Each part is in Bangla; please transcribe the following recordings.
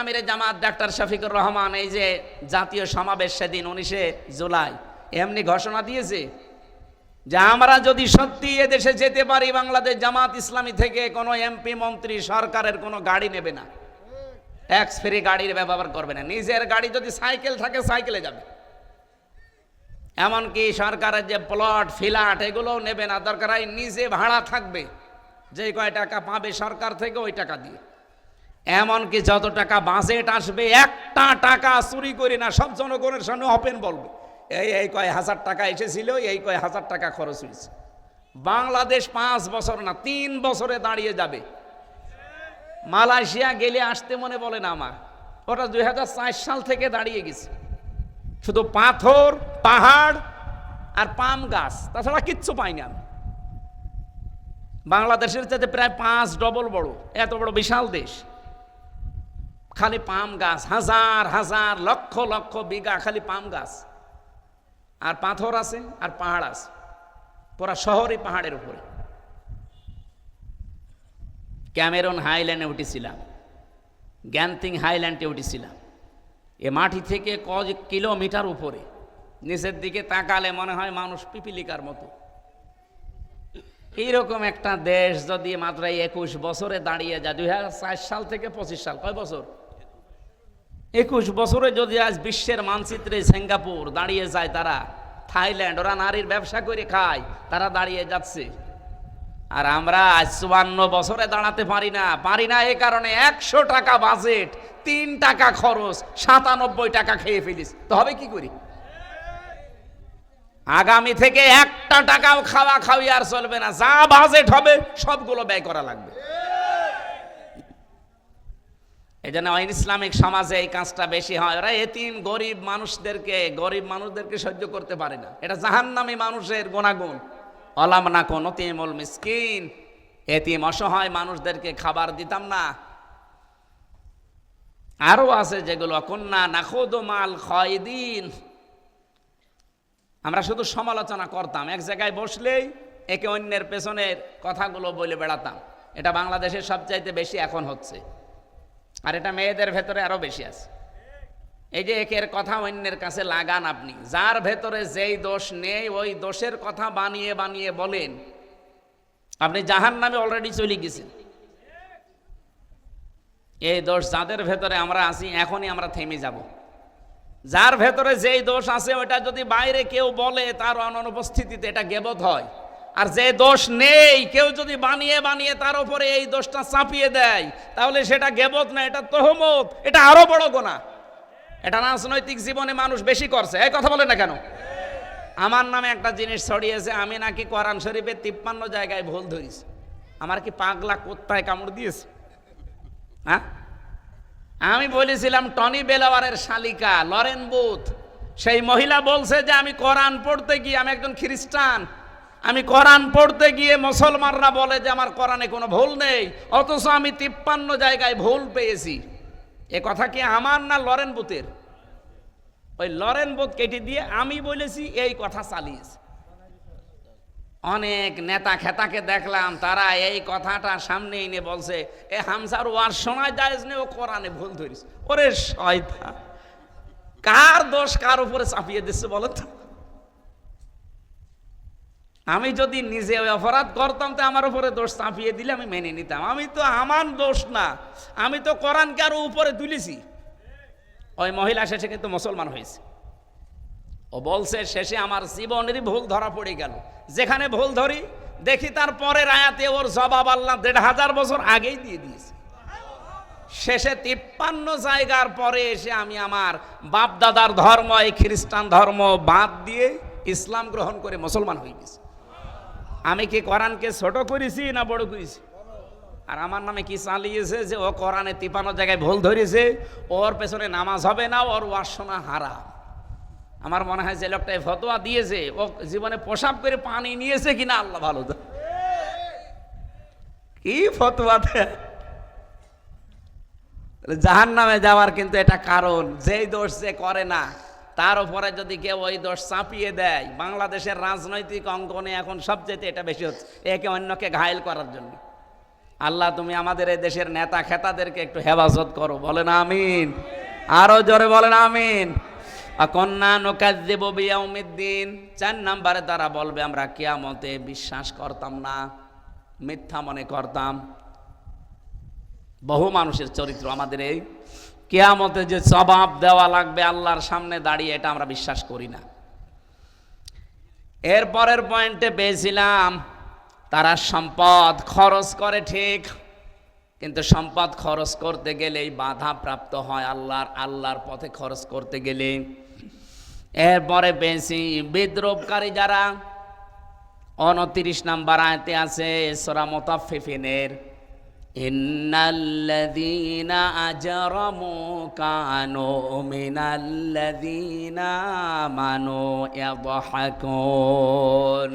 আমিরে জামাত ডাক্তার শফিকুর রহমান, এই যে জাতীয় সমাবেশ সেদিন উনিশে জুলাই, এমনি ঘোষণা দিয়েছে যে আমরা যদি সত্যি এদেশে যেতে পারি, বাংলাদেশ জামাত ইসলামী থেকে কোনো এমপি, মন্ত্রী, সরকারের কোনো গাড়ি নেবে না। ট্যাক্স ফ্রি গাড়ির ব্যবহার করবে না। নিজের গাড়ি যদি সাইকেল থাকে, সাইকেলে যাবে। এমনকি সরকারের যে প্লট ফিলাট এগুলোও নেবে না। দরকার নিজে ভাড়া থাকবে। যে কয় টাকা পাবে সরকার থেকে, ওই টাকা দিয়ে। এমনকি যত টাকা বাজেট আসবে, একটা টাকা চুরি করি না, সব জনগণের সামনে ওপেন বলবে। এই এই কয় হাজার টাকা এসেছিল, এই কয় হাজার টাকা খরচ হয়েছে। বাংলাদেশ পাঁচ বছর না, তিন বছরে দাঁড়িয়ে যাবে। মালয়েশিয়া গেলে আসতে মনে বলে না আমার। ওটা দুই হাজার সাল থেকে দাঁড়িয়ে গেছে। শুধু পাথর, পাহাড় আর পাম গাছ, তাছাড়া কিচ্ছু পাইনি আমি। বাংলাদেশের চাইতে প্রায় পাঁচ ডবল বড়, এত বড় বিশাল দেশ। খালি পাম গাছ, হাজার হাজার, লক্ষ লক্ষ বিঘা খালি পাম গাছ। আর পাথর আছে, আর পাহাড় আছে। পুরা শহরই পাহাড়ের উপরে। ক্যামেরন হাইল্যান্ডে উঠেছিলাম। গ্যান্তিং হাইল্যান্ডে উঠেছিলাম। এ মাটি থেকে কয়েক কিলোমিটার উপরে। নিচের দিকে তাকালে মনে হয় মানুষ পিপিলিকার মতো। এইরকম একটা দেশ যদি মাত্র একুশ বছরে দাঁড়িয়ে যায়, দুই সাল থেকে পঁচিশ সাল, কয় বছর? একুশ বছরে যদি আজ বিশ্বের মানচিত্রে সিঙ্গাপুর দাঁড়িয়ে যায় তারা, থাইল্যান্ড, ওরা নারীর ব্যবসা করে খায়, তারা দাঁড়িয়ে যাচ্ছে। আর আমরা আজ চুয়ান্ন বছরে দাঁড়াতে পারি না পারি না এ কারণে একশো টাকা বাজেট, তিন টাকা খরচ, সাতানব্বই টাকা খেয়ে ফেলিস। তো হবে কি করি? আগামী থেকে একটা টাকাও খাওয়া খাওয়াই আর চলবে না, যা বাজেট হবে, সবগুলো ব্যয় করা লাগবে। এই জন্য ইসলামিক সমাজে এই কাজটা বেশি হয়। ওরা এতিম, গরিব মানুষদেরকে গরিব মানুষদেরকে সহ্য করতে পারে না। এটা জাহান্নামী মানুষের গুণাগুণ। অলাম না কোন তিমুল মিসকিন। এতিম অসহায় মানুষদেরকে খাবার দিতাম না। আরও আছে যেগুলো কন্যা নাখোদ মাল খয়দিন। আমরা শুধু সমালোচনা করতাম। এক জায়গায় বসলেই একে অন্যের পেছনের কথাগুলো বলে বেড়াতাম। এটা বাংলাদেশের সবচাইতে বেশি এখন হচ্ছে। আর এটা মেয়েদের ভেতরে আরও বেশি আছে। এই যে একের কথা অন্যের কাছে লাগান আপনি, যার ভেতরে যেই দোষ নেই, ওই দোষের কথা বানিয়ে বানিয়ে বলেন। আপনি জাহান নামে অলরেডি চলে গেছেন। এই দোষ যাদের ভেতরে আমরা আছি, এখনই আমরা থেমে যাব। যার ভেতরে যেই দোষ আছে ওটা যদি বাইরে কেউ বলে, তার অনুপস্থিতিতে এটা গেবত হয়। আর যে দোষ নেই, কেউ যদি বানিয়ে বানিয়ে তার উপরে এই দোষটা চাপিয়ে দেয়, তাহলে সেটা গেবত না, এটা তহমত, এটা আরও বড় গোনা। এটা রাজনৈতিক জীবনে মানুষ বেশি করছে। এই কথা বলে না কেন? আমার নামে একটা জিনিস ছড়িয়েছে, আমি নাকি কোরআন শরীফের তিপ্পান্ন জায়গায় ভুল ধরিস আমার কি পাগলা কোত্তায় কামড় দিয়েছে? হ্যাঁ? আমি বলেছিলাম, টনি বেলাওয়ারের শালিকা, লরেন বুথ, সেই মহিলা বলছে যে, আমি কোরআন পড়তে গিয়ে আমি একজন খ্রিস্টান আমি কোরআন পড়তে গিয়ে মুসলমানরা বলে যে আমার কোরআনে কোনো ভুল নেই, অথচ আমি তিপ্পান্ন জায়গায় ভুল পেয়েছি। এ কথা কি আমার না লরেন বুথের ওই লরেন বুথ কেটে দিয়ে আমি বলেছি, এই কথা চালিয়েছি। অনেক নেতা খেতাকে দেখলাম, তারা এই কথাটা সামনে এনে বলছে, এ হামসার ওয়ার শোনা যায় নে, ও কোরআনে ভুল ধরিস। ওরে শয়তা কার দোষ কার উপরে চাপিয়ে দিচ্ছে বলো তো? আমি যদি নিজে ওই অপরাধ করতাম, তো আমার উপরে দোষ চাপিয়ে দিলে আমি মেনে নিতাম। আমি তো আমার দোষ না। আমি তো কোরআনকে আরও উপরে তুলেছি। ওই মহিলা শেষে কিন্তু মুসলমান হয়েছে। ও বলছে, শেষে আমার জীবনেরই ভুল ধরা পড়ে গেল। যেখানে ভুল ধরি, দেখি তার পরের আয়াতে ওর জবাব আল্লাহ দেড় হাজার বছর আগেই দিয়ে দিয়েছে। শেষে তিপ্পান্ন জায়গার পরে এসে আমি আমার বাপ দাদার ধর্ম, এই খ্রিস্টান ধর্ম বাদ দিয়ে ইসলাম গ্রহণ করে মুসলমান হয়ে গেছি। আমি কি কোরআনকে ছোট করেছি না বড় করেছি? আর আমার নামে কি চালিয়েছে যে ও কোরআনে তিপানো জায়গায় ভুল ধরেছে, ওর পেছনে নামাজ হবে না, ওর ওয়াসনা হারা আমার মনে হয় যে লোকটা ফতোয়া দিয়েছে, ও জীবনে পোশাক করে পানি নিয়েছে কিনা আল্লাহ ভালো কি ফতোয়া জাহান নামে যাওয়ার কিন্তু এটা কারণ, যেই দোষ যে করে না। তার উপরে যদি কেউ ওই দোষ চাপিয়ে দেয়, বাংলাদেশের রাজনৈতিক অঙ্গনে এখন সবচেয়ে এটা বেশি হচ্ছে, একে অন্যকে ঘায়ল করার জন্য। আল্লাহ, তুমি আমাদের এই দেশের নেতা খেতাদেরকে একটু হেফাজত করো, বলেন আমিন। আরও জোরে বলেন আমিন। কন্যা নোকাজ্জেব চার নাম্বারে তারা বলবে, আমরা কিয়ামতে বিশ্বাস করতাম না, মিথ্যা মনে করতাম। বহু মানুষের চরিত্র আমাদের এই। কেয়ামতে যে জবাব দেওয়া লাগবে আল্লাহর সামনে দাঁড়িয়ে, এটা আমরা বিশ্বাস করি না। এর পরের পয়েন্টে পেয়েছিলাম, তারা সম্পদ খরচ করে ঠিক, কিন্তু সম্পদ খরচ করতে গেলেই বাধা প্রাপ্ত হয় আল্লাহর আল্লাহর পথে খরচ করতে গেলে। এরপরে পেয়েছি বিদ্রোপকারী যারা উনত্রিশ নাম্বার আয়তে আছে, সোরা মোতাফিফিনের ইন্নাল্লাযীনা আজরামু কানু মিনাল্লাযীনা আমানু ইয়াদহাকুন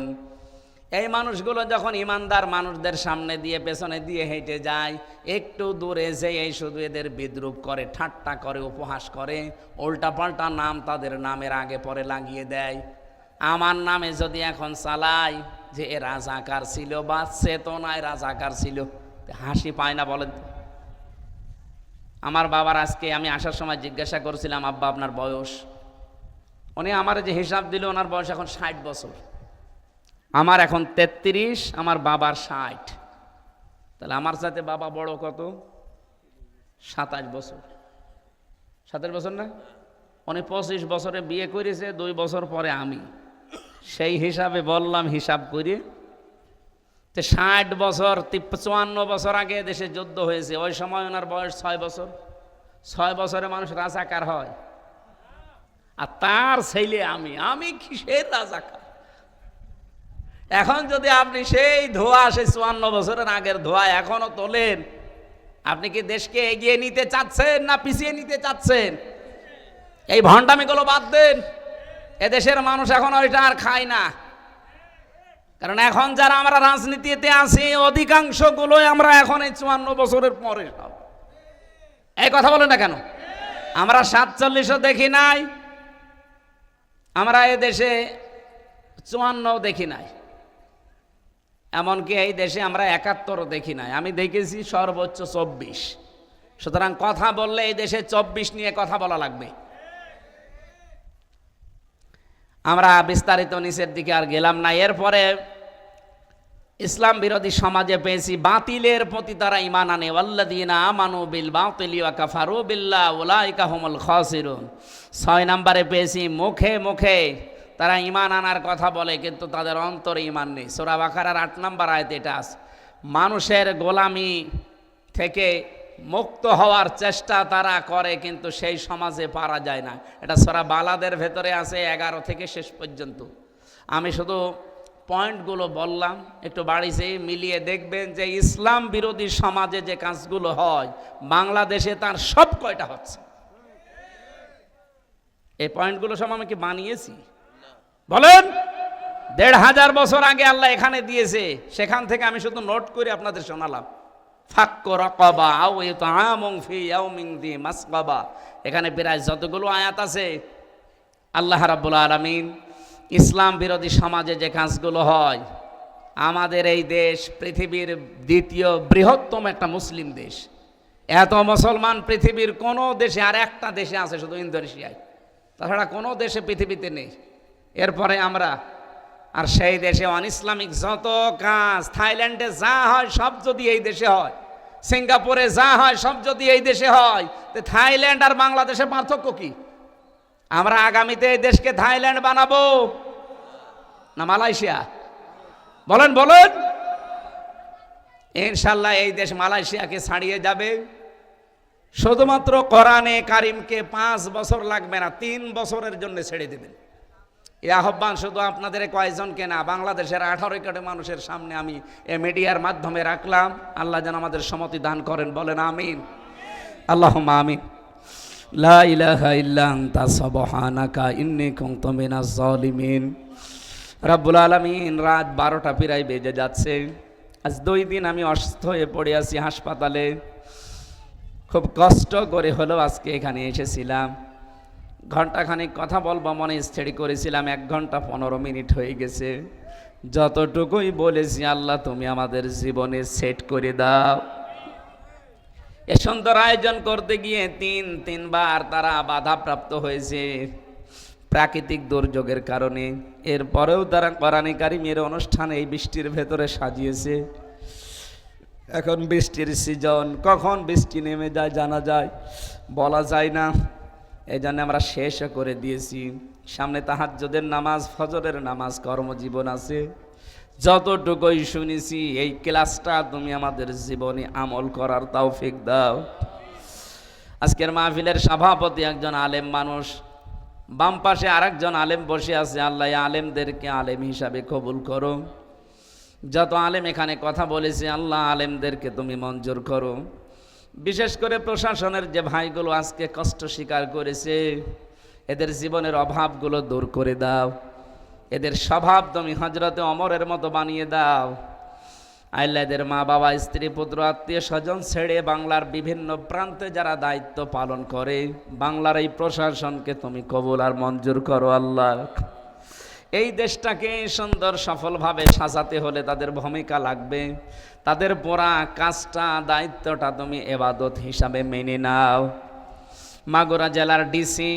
এই মানুষগুলো যখন ইমানদার মানুষদের সামনে দিয়ে, পেছনে দিয়ে হেঁটে যায়, একটু দূরে যে এই শুধু এদের বিদ্রুপ করে, ঠাট্টা করে, উপহাস করে, উল্টাপাল্টা নাম তাদের নামের আগে পরে লাগিয়ে দেয়। আমার নামে যদি এখন চালাই যে এ রাজাকার ছিল বা চেতনায় রাজাকার ছিল। হাসি পায় না বলেন আমার বাবার আজকে আমি আসার সময় জিজ্ঞাসা করছিলাম, আব্বা, আপনার বয়স? উনি আমার যে হিসাব দিল, ওনার বয়স এখন ষাট বছর। আমার এখন তেত্রিশ, আমার বাবার ষাট। তাহলে আমার সাথে বাবা বড় কত? সাতাশ বছর। সাতাশ বছর না? উনি পঁচিশ বছরে বিয়ে করেছে, দুই বছর পরে আমি। সেই হিসাবে বললাম, হিসাব করে তো ষাট বছর চুয়ান্ন বছর আগে দেশে যুদ্ধ হয়েছে। ওই সময় ওনার বয়স ছয় বছর। ছয় বছরে মানুষ রাজাকার হয়। আর তার ছেলে আমি। আমি কিসের রাজাকার? এখন যদি আপনি সেই ধোয়া সেই চুয়ান্ন বছরের আগের ধোয়া এখনও তোলেন, আপনি কি দেশকে এগিয়ে নিতে চাচ্ছেন না পিছিয়ে নিতে চাচ্ছেন? এই ভণ্ডামিগুলো বাদ দেন। এদেশের মানুষ এখন ওইটা আর খায় না। কারণ এখন যারা আমরা রাজনীতিতে আছি, অধিকাংশগুলোই আমরা এখন এই চুয়ান্ন বছরের পরে সব এই কথা বলে না কেন? আমরা সাতচল্লিশও দেখি নাই, আমরা এ দেশে চুয়ান্নও দেখি নাই। এমনকি এই দেশে আমরা একাত্তরও দেখি নাই। আমি দেখেছি সর্বোচ্চ চব্বিশ। সুতরাং কথা বললে এই দেশে চব্বিশ নিয়ে কথা বলা লাগবে। আমরা বিস্তারিত নিচের দিকে আর গেলাম না। এরপরে ইসলাম বিরোধী সমাজে পেয়েছি, বাতিলের প্রতি তারা ইমান আনে। ওয়াল্লাদিনা আমানু বিল বাতিলি কাফারু বিল্লাহ, উলাইকা হুমুল খাসিরুন। ছয় নম্বরে পেয়েছি, মুখে মুখে তারা ইমান আনার কথা বলে, কিন্তু তাদের অন্তরে ইমান নেই। সোরা বাকারার আট নম্বর আয়তে এটা আছে। মানুষের গোলামি থেকে মুক্ত হওয়ার চেষ্টা তারা করে, কিন্তু সেই সমাজে পারা যায় না। এটা সোরা বালাদের ভেতরে আছে, এগারো থেকে শেষ পর্যন্ত। আমি শুধু পয়েন্টগুলো বললাম, একটু বাড়িতে মিলিয়ে দেখবেন যে ইসলাম বিরোধী সমাজে যে কাজগুলো হয়, বাংলাদেশে তার সব কয়টা হচ্ছে? এই পয়েন্টগুলো সব আমি কি বানিয়েছি? বলেন, দেড় হাজার বছর আগে আল্লাহ এখানে দিয়েছে, সেখান থেকে আমি শুধু নোট করে আপনাদের শোনালাম। এখানে প্রায় যতগুলো আয়াত আছে, আল্লাহ রাব্বুল আলামিন ইসলাম বিরোধী সমাজে যে কাজগুলো হয়, আমাদের এই দেশ পৃথিবীর দ্বিতীয় বৃহত্তম একটা মুসলিম দেশ। এত মুসলমান পৃথিবীর কোনো দেশে আর একটা দেশে আছে শুধু ইন্দোনেশিয়ায়। তাছাড়া কোনো দেশে পৃথিবীতে নেই। এরপরে আমরা আর সেই দেশে অন ইসলামিক যত কাজ, থাইল্যান্ডে যা হয় সব যদি এই দেশে হয়, সিঙ্গাপুরে যা হয় সব যদি এই দেশে হয়, তো থাইল্যান্ড আর বাংলাদেশের পার্থক্য কি? আমরা আগামীতে এই দেশকে থাইল্যান্ড বানাবো না মালয়েশিয়া? বলেন বলেন। ইনশাল্লাহ এই দেশ মালয়েশিয়াকে ছাড়িয়ে যাবে। শুধুমাত্র কোরআনে কারিমকে পাঁচ বছর লাগবে না, তিন বছরের জন্য ছেড়ে দেবেন। এই আহ্বান শুধু আপনাদের কয়েকজনকে না, বাংলাদেশের আঠারো কোটি মানুষের সামনে আমি এ মিডিয়ার মাধ্যমে রাখলাম। আল্লাহ যেন আমাদের সমতি দান করেন, বলেন আমিন। আল্লাহ আমিন। লা ইলাহা ইল্লা আনতা, সুবহানাকা ইন্নী কুনতু মিনাজ জালিমিন রাব্বুল আলামিন রাত বারোটা পিরাই বেজে যাচ্ছে। আজ দুই দিন আমি অসুস্থ হয়ে পড়ে আছি হাসপাতালে। খুব কষ্ট করে হলেও আজকে এখানে এসেছিলাম। ঘন্টাখানিক কথা বলব মনে স্থির করেছিলাম, এক ঘণ্টা পনেরো মিনিট হয়ে গেছে। যতটুকুই বলেছি, আল্লাহ, তুমি আমাদের জীবনে সেট করে দাও। এ সুন্দর আয়োজন করতে গিয়ে তিন, তিনবার তারা বাধাপ্রাপ্ত হয়েছে প্রাকৃতিক দুর্যোগের কারণে। এরপরেও তারা কোরআনে কারিমের অনুষ্ঠান এই বৃষ্টির ভেতরে সাজিয়েছে। এখন বৃষ্টির সিজন কখন বৃষ্টি নেমে যায় জানা যায়, বলা যায় না। এই জন্য আমরা শেষ করে দিয়েছি। সামনে তাহাজ্জদের নামাজ, ফজরের নামাজ কর্মজীবন আছে। যতটুকুই শুনেছি, এই ক্লাসটা তুমি আমাদের জীবনে আমল করার তৌফিক দাও। আজকের মাহফিলের সভাপতি একজন আলেম মানুষ। বাম পাশে আরেকজন আলেম বসে আছে, আল্লাহ আলেমদেরকে আলেম হিসাবে কবুল করো। যত আলেম এখানে কথা বলেছে, আল্লাহ আলেমদেরকে তুমি মঞ্জুর করো। বিশেষ করে প্রশাসনের যে ভাইগুলো আজকে কষ্ট স্বীকার করেছে, এদের জীবনের অভাবগুলো দূর করে দাও, এদের স্বভাব তুমি হজরতে অমরের মতো বানিয়ে দাও। আল্লাহ এদের মা বাবা স্ত্রী, পুত্র, আত্মীয় স্বজন ছেড়ে বাংলার বিভিন্ন প্রান্তে যারা দায়িত্ব পালন করে, বাংলার এই প্রশাসনকে তুমি কবুল আর মঞ্জুর করো আল্লাহ। এই দেশটাকে সুন্দর সফলভাবে সাজাতে হলে তাদের ভূমিকা লাগবে। তাদের পড়া কাজটা, দায়িত্বটা তুমি এবাদত হিসাবে মেনে নাও। মাগুরা জেলার ডিসি,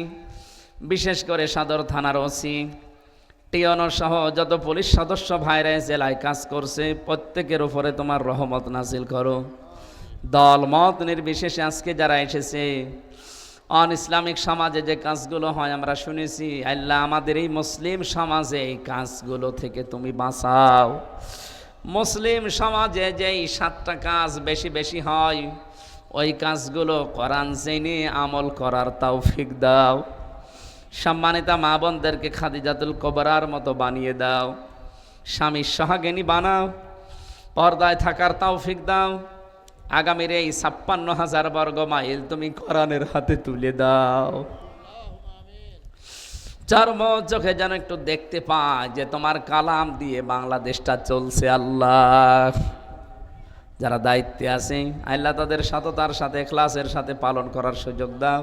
বিশেষ করে সদর থানার ওসি টিয়নো সহ যত পুলিশ সদস্য ভাইরা জেলায় কাজ করছে, প্রত্যেকের উপরে তোমার রহমত নাজিল করো। দল মত নির্বিশেষে আজকে যারা এসেছে অন ইসলামিক সমাজে যে কাজগুলো হয়, আমরা শুনেছি, আল্লাহ আমাদের এই মুসলিম সমাজে এই কাজগুলো থেকে তুমি বাঁচাও। মুসলিম সমাজে যেই সাতটা কাজ বেশি বেশি হয়, ওই কাজগুলো কোরআন জেনে আমল করার তৌফিক দাও। সম্মানিতা মা বোনদেরকে খাদিজাতুল কবরার মতো বানিয়ে দাও। স্বামীর সহাগিনী বানাও। পর্দায় থাকার তৌফিক দাও। আগামীর এই ছাপ্পান্ন হাজার বর্গ মাইল তুমি কোরআনের হাতে তুলে দাও। চর্ম চোখে যেন একটু দেখতে পায় যে তোমার কালাম দিয়ে বাংলাদেশটা চলছে আল্লাহ। যারা দায়িত্বে আছে, আল্লাহ তাদের সততার সাথে ক্লাসের সাথে পালন করার সুযোগ দাও।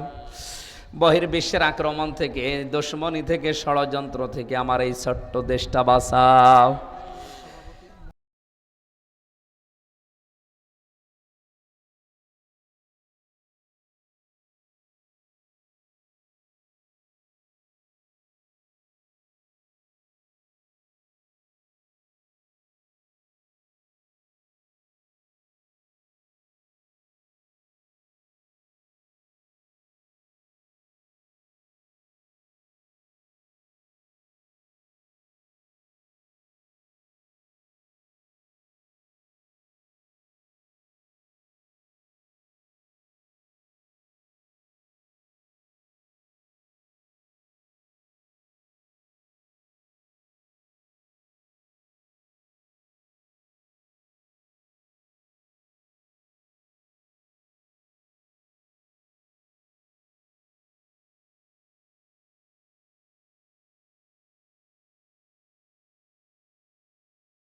বহির্বিশ্বের আক্রমণ থেকে, দুশ্মনী থেকে, ষড়যন্ত্র থেকে আমার এই ছোট্ট দেশটা বাঁচাও।